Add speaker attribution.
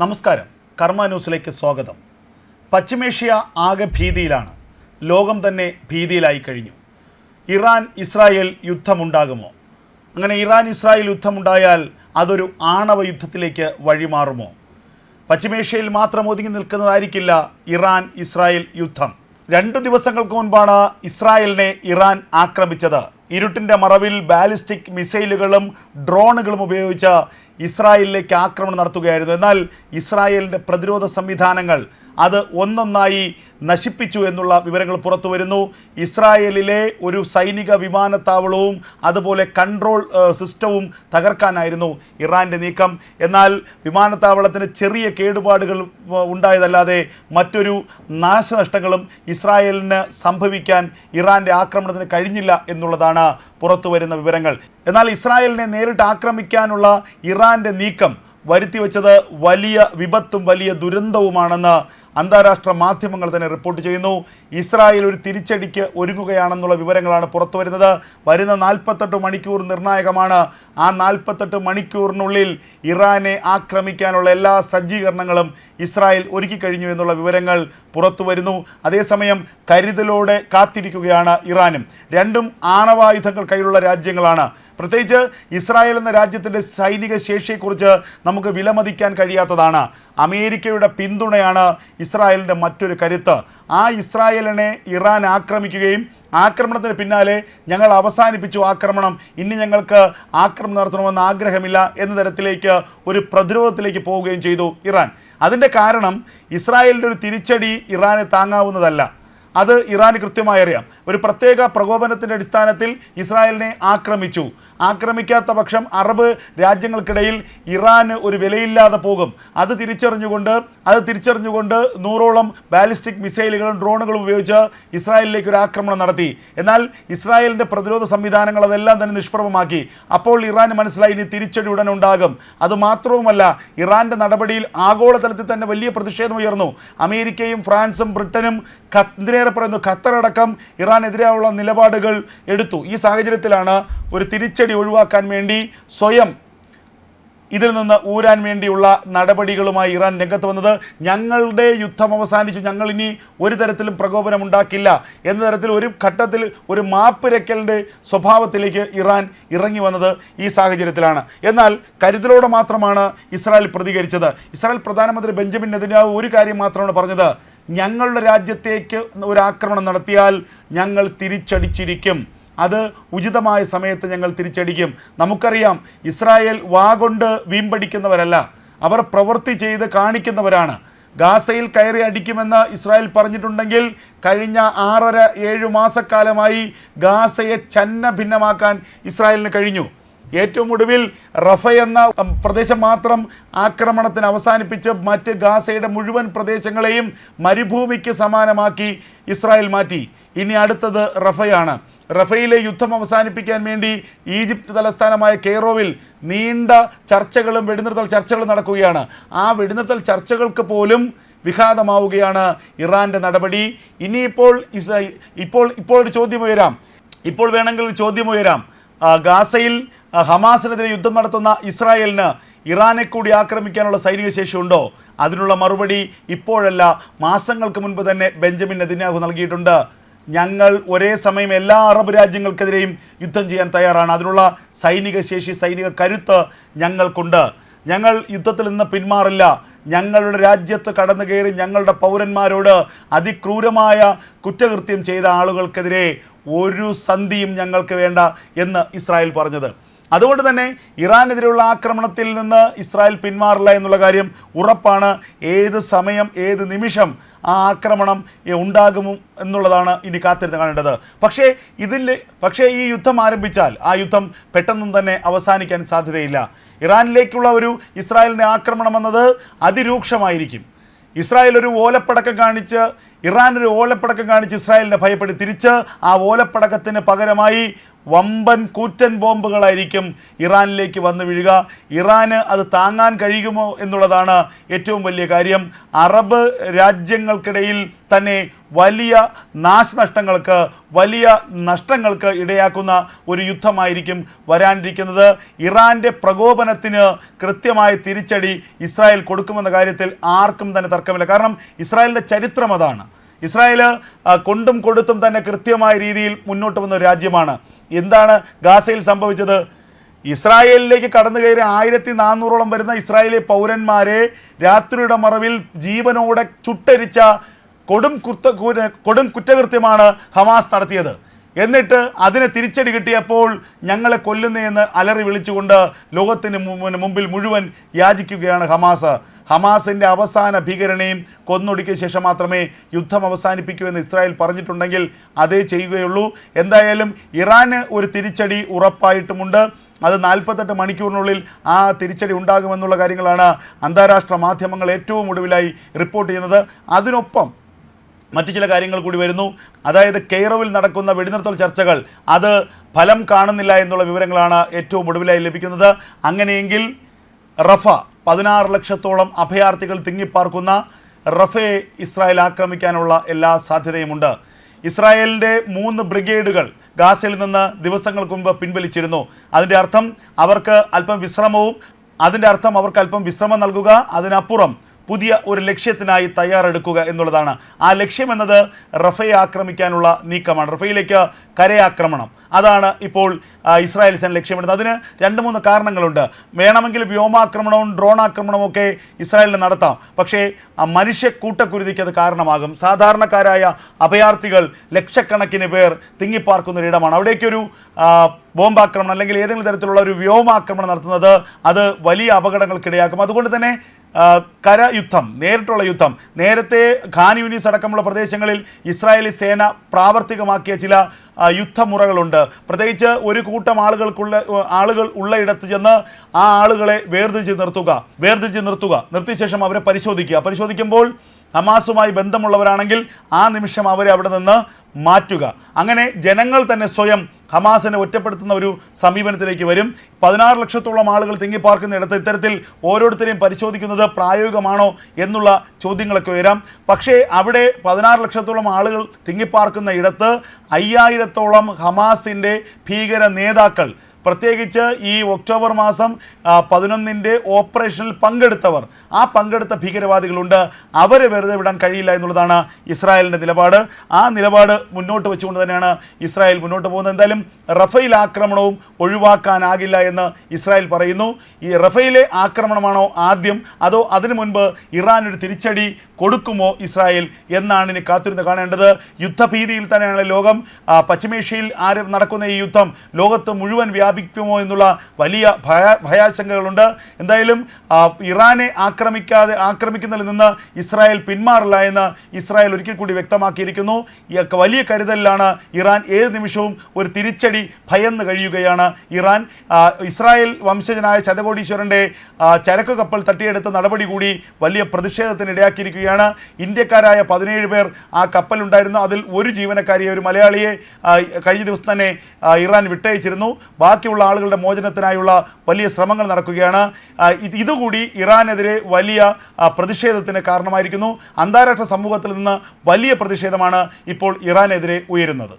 Speaker 1: നമസ്കാരം. കർമ്മ ന്യൂസിലേക്ക് സ്വാഗതം. പശ്ചിമേഷ്യ ആകെ ഭീതിയിലാണ്. ലോകം തന്നെ ഭീതിയിലായി കഴിഞ്ഞു. ഇറാൻ ഇസ്രായേൽ യുദ്ധമുണ്ടാകുമോ? അങ്ങനെ ഇറാൻ ഇസ്രായേൽ യുദ്ധമുണ്ടായാൽ അതൊരു ആണവ യുദ്ധത്തിലേക്ക് വഴിമാറുമോ? പശ്ചിമേഷ്യയിൽ മാത്രം ഒതുങ്ങി നിൽക്കുന്നതായിരിക്കില്ല ഇറാൻ ഇസ്രായേൽ യുദ്ധം. രണ്ടു ദിവസങ്ങൾക്ക് മുൻപാണ് ഇസ്രായേലിനെ ഇറാൻ ആക്രമിച്ചത്. ഇരുട്ടിന്റെ മറവിൽ ബാലിസ്റ്റിക് മിസൈലുകളും ഡ്രോണുകളും ഉപയോഗിച്ച് ഇസ്രായേലിലേക്ക് ആക്രമണം നടത്തുകയായിരുന്നു. എന്നാൽ ഇസ്രായേലിന്റെ പ്രതിരോധ സംവിധാനങ്ങൾ അത് ഒന്നൊന്നായി നശിപ്പിച്ചു എന്നുള്ള വിവരങ്ങൾ പുറത്തു വരുന്നു. ഇസ്രായേലിലെ ഒരു സൈനിക വിമാനത്താവളവും അതുപോലെ കൺട്രോൾ സിസ്റ്റവും തകർക്കാനായിരുന്നു ഇറാന്റെ നീക്കം. എന്നാൽ വിമാനത്താവളത്തിന് ചെറിയ കേടുപാടുകൾ ഉണ്ടായതല്ലാതെ മറ്റൊരു നാശനഷ്ടങ്ങളും ഇസ്രായേലിന് സംഭവിക്കാൻ ഇറാന്റെ ആക്രമണത്തിന് കഴിഞ്ഞില്ല എന്നുള്ളതാണ് പുറത്തു വരുന്ന വിവരങ്ങൾ. എന്നാൽ ഇസ്രായേലിനെ നേരിട്ട് ആക്രമിക്കാനുള്ള ഇറാന്റെ നീക്കം വരുത്തിവെച്ചത് വലിയ വിപത്തും വലിയ ദുരന്തവുമാണെന്ന് അന്താരാഷ്ട്ര മാധ്യമങ്ങൾ തന്നെ റിപ്പോർട്ട് ചെയ്യുന്നു. ഇസ്രായേൽ ഒരു തിരിച്ചടിക്ക് ഒരുങ്ങുകയാണെന്നുള്ള വിവരങ്ങളാണ് പുറത്തു വരുന്നത്. വരുന്ന നാൽപ്പത്തെട്ട് മണിക്കൂർ നിർണായകമാണ്. ആ നാൽപ്പത്തെട്ട് മണിക്കൂറിനുള്ളിൽ ഇറാനെ ആക്രമിക്കാനുള്ള എല്ലാ സജ്ജീകരണങ്ങളും ഇസ്രായേൽ ഒരുക്കി കഴിഞ്ഞു എന്നുള്ള വിവരങ്ങൾ പുറത്തു വരുന്നു. അതേസമയം കരുതലോടെ കാത്തിരിക്കുകയാണ് ഇറാനും. രണ്ടും ആണവായുധങ്ങൾ കയ്യിലുള്ള രാജ്യങ്ങളാണ്. പ്രത്യേകിച്ച് ഇസ്രായേൽ എന്ന രാജ്യത്തിന്റെ സൈനിക ശേഷിയെക്കുറിച്ച് നമുക്ക് വിലമതിക്കാൻ കഴിയാത്തതാണ്. അമേരിക്കയുടെ പിന്തുണയാണ് ഇസ്രായേലിന്റെ മറ്റൊരു കരുത്ത്. ആ ഇസ്രായേലിനെ ഇറാൻ ആക്രമിക്കുകയും ആക്രമണത്തിന് പിന്നാലെ ഞങ്ങൾ അവസാനിപ്പിച്ചു ആക്രമണം. ഇനി ഞങ്ങൾക്ക് ആക്രമണം നടത്തണമെന്ന് ആഗ്രഹമില്ല എന്ന തരത്തിലേക്ക് ഒരു പ്രതിരോധത്തിലേക്ക് പോവുകയും ചെയ്തു ഇറാൻ. അതിന്റെ കാരണം ഇസ്രായേലിന്റെ ഒരു തിരിച്ചടി ഇറാനെ താങ്ങാവുന്നതല്ല. അത് ഇറാൻ കൃത്യമായി അറിയാം. ഒരു പ്രത്യേക പ്രകോപനത്തിന്റെ അടിസ്ഥാനത്തിൽ ഇസ്രായേലിനെ ആക്രമിച്ചു. ആക്രമിക്കാത്ത പക്ഷം അറബ് രാജ്യങ്ങൾക്കിടയിൽ ഇറാന് ഒരു വിലയില്ലാതെ പോകും. അത് തിരിച്ചറിഞ്ഞുകൊണ്ട് അത് തിരിച്ചറിഞ്ഞുകൊണ്ട് നൂറോളം ബാലിസ്റ്റിക് മിസൈലുകളും ഡ്രോണുകളും ഉപയോഗിച്ച് ഇസ്രായേലിലേക്ക് ഒരു ആക്രമണം നടത്തി. എന്നാൽ ഇസ്രായേലിന്റെ പ്രതിരോധ സംവിധാനങ്ങൾ അതെല്ലാം തന്നെ നിഷ്പ്രഭമാക്കി. അപ്പോൾ ഇറാന് മനസ്സിലായി ഇനി തിരിച്ചടി ഉടൻ ഉണ്ടാകും. അത് മാത്രവുമല്ല ഇറാന്റെ നടപടിയിൽ ആഗോളതലത്തിൽ തന്നെ വലിയ പ്രതിഷേധം ഉയർന്നു. അമേരിക്കയും ഫ്രാൻസും ബ്രിട്ടനും ഖ- എന്തിനേറെ പറയുന്നു ഖത്തറടക്കം ഇറാനെതിരെയുള്ള നിലപാടുകൾ എടുത്തു. ഈ സാഹചര്യത്തിലാണ് ഒരു തിരിച്ചടി ഒഴിവാക്കാൻ വേണ്ടി സ്വയം ഇതിൽ നിന്ന് ഊരാൻ വേണ്ടിയുള്ള നടപടികളുമായി ഇറാൻ രംഗത്ത് വന്നത്. ഞങ്ങളുടെ യുദ്ധം അവസാനിച്ചു. ഞങ്ങൾ ഇനി ഒരു തരത്തിലും പ്രകോപനം ഉണ്ടാക്കില്ല. എന്ന തരത്തിൽ ഒരു ഘട്ടത്തിൽ ഒരു മാപ്പ് രക്കലിന്റെ സ്വഭാവത്തിലേക്ക് ഇറാൻ ഇറങ്ങി വന്നത് ഈ സാഹചര്യത്തിലാണ്. എന്നാൽ കരുതലോടെ മാത്രമാണ് ഇസ്രായേൽ പ്രതികരിച്ചത്. ഇസ്രായേൽ പ്രധാനമന്ത്രി ബെഞ്ചമിൻ നെതന്യാഹു ഒരു കാര്യം മാത്രമാണ് പറഞ്ഞത്. ഞങ്ങളുടെ രാജ്യത്തേക്ക് ഒരു ആക്രമണം നടത്തിയാൽ ഞങ്ങൾ തിരിച്ചടിച്ചിരിക്കും. അത് ഉചിതമായ സമയത്ത് ഞങ്ങൾ തിരിച്ചടിക്കും. നമുക്കറിയാം ഇസ്രായേൽ വാഗൊണ്ട് വീമ്പടിക്കുന്നവരല്ല. അവർ പ്രവൃത്തി ചെയ്ത് കാണിക്കുന്നവരാണ്. ഗാസയിൽ കയറി അടിക്കുമെന്ന് ഇസ്രായേൽ പറഞ്ഞിട്ടുണ്ടെങ്കിൽ കഴിഞ്ഞ ആറര ഏഴ് മാസക്കാലമായി ഗാസയെ ചന്ന ഭിന്നമാക്കാൻ ഇസ്രായേലിന് കഴിഞ്ഞു. ഏറ്റവും ഒടുവിൽ റഫ എന്ന പ്രദേശം മാത്രം ആക്രമണത്തിന് അവസാനിപ്പിച്ച് മറ്റ് ഗാസയുടെ മുഴുവൻ പ്രദേശങ്ങളെയും മരുഭൂമിക്ക് സമാനമാക്കി ഇസ്രായേൽ മാറ്റി. ഇനി അടുത്തത് റഫയാണ്. റഫയിലെ യുദ്ധം അവസാനിപ്പിക്കാൻ വേണ്ടി ഈജിപ്ത് തലസ്ഥാനമായ കെയ്റോവിൽ നീണ്ട ചർച്ചകളും വെടിനിർത്തൽ ചർച്ചകളും നടക്കുകയാണ്. ആ വെടിനിർത്തൽ ചർച്ചകൾക്ക് പോലും വിഘാതമാവുകയാണ് ഇറാന്റെ നടപടി. ഇനിയിപ്പോൾ ഇപ്പോൾ ഇപ്പോൾ ഒരു ചോദ്യം ഉയരാം. ഇപ്പോൾ വേണമെങ്കിൽ ഒരു ചോദ്യം ഉയരാം. ഗാസയിൽ ഹമാസിനെതിരെ യുദ്ധം നടത്തുന്ന ഇസ്രായേലിന് ഇറാനെ കൂടി ആക്രമിക്കാനുള്ള സൈനിക ശേഷി ഉണ്ടോ അതിനുള്ള മറുപടി ഇപ്പോഴല്ല മാസങ്ങൾക്ക് മുൻപ് തന്നെ ബെഞ്ചമിൻ നെതിന്യാഹു നൽകിയിട്ടുണ്ട്. ഞങ്ങൾ ഒരേ സമയം എല്ലാ അറബ് രാജ്യങ്ങൾക്കെതിരെയും യുദ്ധം ചെയ്യാൻ തയ്യാറാണ്. അതിനുള്ള സൈനിക ശേഷി സൈനിക കരുത്ത് ഞങ്ങൾക്കുണ്ട്. ഞങ്ങൾ യുദ്ധത്തിൽ നിന്ന് പിന്മാറില്ല. ഞങ്ങളുടെ രാജ്യത്ത് കടന്നു കയറി ഞങ്ങളുടെ പൗരന്മാരോട് അതിക്രൂരമായ കുറ്റകൃത്യം ചെയ്ത ആളുകൾക്കെതിരെ ഒരു സന്ധിയും ഞങ്ങൾക്ക് വേണ്ട എന്ന് ഇസ്രായേൽ പറഞ്ഞത്. അതുകൊണ്ട് തന്നെ ഇറാനെതിരെയുള്ള ആക്രമണത്തിൽ നിന്ന് ഇസ്രായേൽ പിന്മാറില്ല എന്നുള്ള കാര്യം ഉറപ്പാണ്. ഏത് സമയം ഏത് നിമിഷം ആ ആക്രമണം ഉണ്ടാകും എന്നുള്ളതാണ് ഇനി കാത്തിരുന്ന് കാണേണ്ടത്. പക്ഷേ ഇതിൽ പക്ഷേ ഈ യുദ്ധം ആരംഭിച്ചാൽ ആ യുദ്ധം പെട്ടെന്നും തന്നെ അവസാനിക്കാൻ സാധ്യതയില്ല. ഇറാനിലേക്കുള്ള ഒരു ഇസ്രായേലിന്റെ ആക്രമണം എന്നത് അതിരൂക്ഷമായിരിക്കും. ഇസ്രായേൽ ഒരു ഓലപ്പടക്കം കാണിച്ച് ഇറാൻ ഒരു ഓലപ്പടക്കം കാണിച്ച് ഇസ്രായേലിനെ ഭയപ്പെടുത്തി തിരിച്ച് ആ ഓലപ്പടക്കത്തിന് പകരമായി വമ്പൻ കൂറ്റൻ ബോംബുകളായിരിക്കും ഇറാനിലേക്ക് വന്നു വീഴുക. ഇറാന് അത് താങ്ങാൻ കഴിയുമോ എന്നുള്ളതാണ് ഏറ്റവും വലിയ കാര്യം. അറബ് രാജ്യങ്ങൾക്കിടയിൽ തന്നെ വലിയ നാശനഷ്ടങ്ങൾക്ക് വലിയ നഷ്ടങ്ങൾക്ക് ഇടയാക്കുന്ന ഒരു യുദ്ധമായിരിക്കും വരാനിരിക്കുന്നത്. ഇറാന്റെ പ്രകോപനത്തിന് കൃത്യമായ തിരിച്ചടി ഇസ്രായേൽ കൊടുക്കുമെന്ന കാര്യത്തിൽ ആർക്കും തന്നെ തർക്കമില്ല. കാരണം ഇസ്രായേലിന്റെ ചരിത്രം അതാണ്. ഇസ്രായേൽ കൊണ്ടും കൊടുത്തും തന്നെ കൃത്യമായ രീതിയിൽ മുന്നോട്ട് വന്ന രാജ്യമാണ്. എന്താണ് ഗാസയിൽ സംഭവിച്ചത്? ഇസ്രായേലിലേക്ക് കടന്നു കയറി ആയിരത്തി നാനൂറോളം വരുന്ന ഇസ്രായേലി പൗരന്മാരെ രാത്രിയുടെ മറവിൽ ജീവനോടെ ചുട്ടരിച്ച കൊടും കുത്ത കൊടും കുറ്റകൃത്യമാണ് ഹമാസ് നടത്തിയത്. എന്നിട്ട് അതിനെ തിരിച്ചടി കിട്ടിയപ്പോൾ ഞങ്ങളെ കൊല്ലുന്നതെന്ന് അലറി വിളിച്ചുകൊണ്ട് ലോകത്തിന് മുമ്പിൽ മുഴുവൻ യാചിക്കുകയാണ് ഹമാസ്. ഹമാസിന്റെ അവസാന ഭീകരനെയും കൊന്നൊടുക്കിയ ശേഷം മാത്രമേ യുദ്ധം അവസാനിപ്പിക്കൂ എന്ന് ഇസ്രായേൽ പറഞ്ഞിട്ടുണ്ടെങ്കിൽ അതേ ചെയ്യുകയുള്ളൂ. എന്തായാലും ഇറാന് ഒരു തിരിച്ചടി ഉറപ്പായിട്ടുമുണ്ട്. അത് നാൽപ്പത്തെട്ട് മണിക്കൂറിനുള്ളിൽ ആ തിരിച്ചടി ഉണ്ടാകുമെന്നുള്ള കാര്യങ്ങളാണ് അന്താരാഷ്ട്ര മാധ്യമങ്ങൾ ഏറ്റവും ഒടുവിലായി റിപ്പോർട്ട് ചെയ്യുന്നത്. അതിനൊപ്പം മറ്റു ചില കാര്യങ്ങൾ കൂടി വരുന്നു. അതായത് കെയ്റോവിൽ നടക്കുന്ന വെടിനിർത്തൽ ചർച്ചകൾ അത് ഫലം കാണുന്നില്ല എന്നുള്ള വിവരങ്ങളാണ് ഏറ്റവും ഒടുവിലായി ലഭിക്കുന്നത്. അങ്ങനെയെങ്കിൽ റഫ പതിനാറ് ലക്ഷത്തോളം അഭയാർത്ഥികൾ തിങ്ങിപ്പാർക്കുന്ന റഫയെ ഇസ്രായേൽ ആക്രമിക്കാനുള്ള എല്ലാ സാധ്യതയുമുണ്ട്. ഇസ്രായേലിന്റെ മൂന്ന് ബ്രിഗേഡുകൾ ഗാസയിൽ നിന്ന് ദിവസങ്ങൾക്ക് മുമ്പ് പിൻവലിച്ചിരുന്നു. അതിന്റെ അർത്ഥം അവർക്ക് അല്പം വിശ്രമവും അതിന്റെ അർത്ഥം അവർക്ക് അല്പം വിശ്രമം നൽകുക. അതിനപ്പുറം പുതിയ ഒരു ലക്ഷ്യത്തിനായി തയ്യാറെടുക്കുക എന്നുള്ളതാണ്. ആ ലക്ഷ്യം എന്നത് റഫയെ ആക്രമിക്കാനുള്ള നീക്കമാണ്. റഫയിലേക്ക് കരയാക്രമണം അതാണ് ഇപ്പോൾ ഇസ്രായേൽ സേന ലക്ഷ്യമിടുന്നത്. അതിന് രണ്ട് മൂന്ന് കാരണങ്ങളുണ്ട്. വേണമെങ്കിൽ വ്യോമാക്രമണവും ഡ്രോൺ ആക്രമണവും ഒക്കെ ഇസ്രായേലിന് നടത്താം. പക്ഷേ മനുഷ്യ കൂട്ടക്കുരുതിക്ക് അത് കാരണമാകും. സാധാരണക്കാരായ അഭയാർത്ഥികൾ ലക്ഷക്കണക്കിന് പേർ തിങ്ങിപ്പാർക്കുന്ന ഒരിടമാണ് അവിടേക്കൊരു ബോംബാക്രമണം അല്ലെങ്കിൽ ഏതെങ്കിലും തരത്തിലുള്ള ഒരു വ്യോമാക്രമണം നടത്തുന്നത് അത് വലിയ അപകടങ്ങൾക്കിടയാക്കും. അതുകൊണ്ട് തന്നെ കരയുദ്ധം നേരിട്ടുള്ള യുദ്ധം. നേരത്തെ ഖാൻ യൂനിസ് അടക്കമുള്ള പ്രദേശങ്ങളിൽ ഇസ്രായേലി സേന പ്രാവർത്തികമാക്കിയ ചില യുദ്ധമുറകളുണ്ട്. പ്രത്യേകിച്ച് ഒരു കൂട്ടം ആളുകൾക്കുള്ള ആളുകൾ ഉള്ളയിടത്ത് ചെന്ന് ആ ആളുകളെ വേർതിരിച്ച് നിർത്തുക വേർതിരിച്ച് നിർത്തുക. നിർത്തിയ ശേഷം അവരെ പരിശോധിക്കുക. പരിശോധിക്കുമ്പോൾ ഹമാസുമായി ബന്ധമുള്ളവരാണെങ്കിൽ ആ നിമിഷം അവരെ അവിടെ നിന്ന് മാറ്റുക. അങ്ങനെ ജനങ്ങൾ തന്നെ സ്വയം ഹമാസിനെ ഒറ്റപ്പെടുത്തുന്ന ഒരു സമീപനത്തിലേക്ക് വരും. പതിനാറ് ലക്ഷത്തോളം ആളുകൾ തിങ്ങിപ്പാർക്കുന്നിടത്ത് ഇത്തരത്തിൽ ഓരോരുത്തരെയും പരിശോധിക്കുന്നത് പ്രായോഗികമാണോ എന്നുള്ള ചോദ്യങ്ങളൊക്കെ വരാം. പക്ഷേ അവിടെ പതിനാറ് ലക്ഷത്തോളം ആളുകൾ തിങ്ങിപ്പാർക്കുന്ന ഇടത്ത് അയ്യായിരത്തോളം ഹമാസിന്റെ ഭീകര നേതാക്കൾ പ്രത്യേകിച്ച് ഈ ഒക്ടോബർ മാസം പതിനൊന്നിന്റെ ഓപ്പറേഷനിൽ പങ്കെടുത്തവർ ആ പങ്കെടുത്ത ഭീകരവാദികളുണ്ട്. അവരെ വെറുതെ വിടാൻ കഴിയില്ല എന്നുള്ളതാണ് ഇസ്രായേലിന്റെ നിലപാട്. ആ നിലപാട് മുന്നോട്ട് വെച്ചുകൊണ്ട് തന്നെയാണ് ഇസ്രായേൽ മുന്നോട്ട് പോകുന്നത്. എന്തായാലും റഫേൽ ആക്രമണവും ഒഴിവാക്കാനാകില്ല എന്ന് ഇസ്രായേൽ പറയുന്നു. ഈ റഫേലെ ആക്രമണമാണോ ആദ്യം? അതോ അതിനു മുൻപ് ഇറാൻ ഒരു തിരിച്ചടി കൊടുക്കുമോ ഇസ്രായേൽ എന്നാണ് ഇനി കാത്തിരുന്ന് കാണേണ്ടത്. യുദ്ധഭീതിയിൽ തന്നെയാണ് ലോകം. പശ്ചിമേഷ്യയിൽ ആരും നടക്കുന്ന ഈ യുദ്ധം? ലോകത്ത് മുഴുവൻ വ്യാപിക്കുമോ എന്നുള്ള വലിയ ഭയ ഭയാശങ്കകളുണ്ട്. എന്തായാലും ഇറാനെ ആക്രമിക്കാതെ ആക്രമിക്കുന്നതിൽ നിന്ന് ഇസ്രായേൽ പിന്മാറില്ല എന്ന് ഇസ്രായേൽ ഒരിക്കൽ കൂടി വ്യക്തമാക്കിയിരിക്കുന്നു. വലിയ കരുതലിലാണ് ഇറാൻ ഏത് നിമിഷവും ഒരു തിരിച്ചടി ഭയന്ന് കഴിയുകയാണ് ഇറാൻ. ഇസ്രായേൽ വംശജനായ ചതകോടീശ്വരന്റെ ചരക്ക് കപ്പൽ തട്ടിയെടുത്ത നടപടി കൂടി വലിയ പ്രതിഷേധത്തിന് ഇടയാക്കിയിരിക്കുകയാണ്. ഇന്ത്യക്കാരായ പതിനേഴ് പേർ ആ കപ്പലുണ്ടായിരുന്നു അതിൽ ഒരു ജീവനക്കാരിയെ ഒരു മലയാളിയെ കഴിഞ്ഞ ദിവസം തന്നെ ഇറാൻ വിട്ടയച്ചിരുന്നു. ബാക്കിയുള്ള ആളുകളുടെ മോചനത്തിനായുള്ള വലിയ ശ്രമങ്ങൾ നടക്കുകയാണ്. ഇതുകൂടി ഇറാനെതിരെ വലിയ പ്രതിഷേധത്തിന് കാരണമായിരിക്കുന്നു. അന്താരാഷ്ട്ര സമൂഹത്തിൽ നിന്ന് വലിയ പ്രതിഷേധമാണ് ഇപ്പോൾ ഇറാനെതിരെ ഉയരുന്നത്.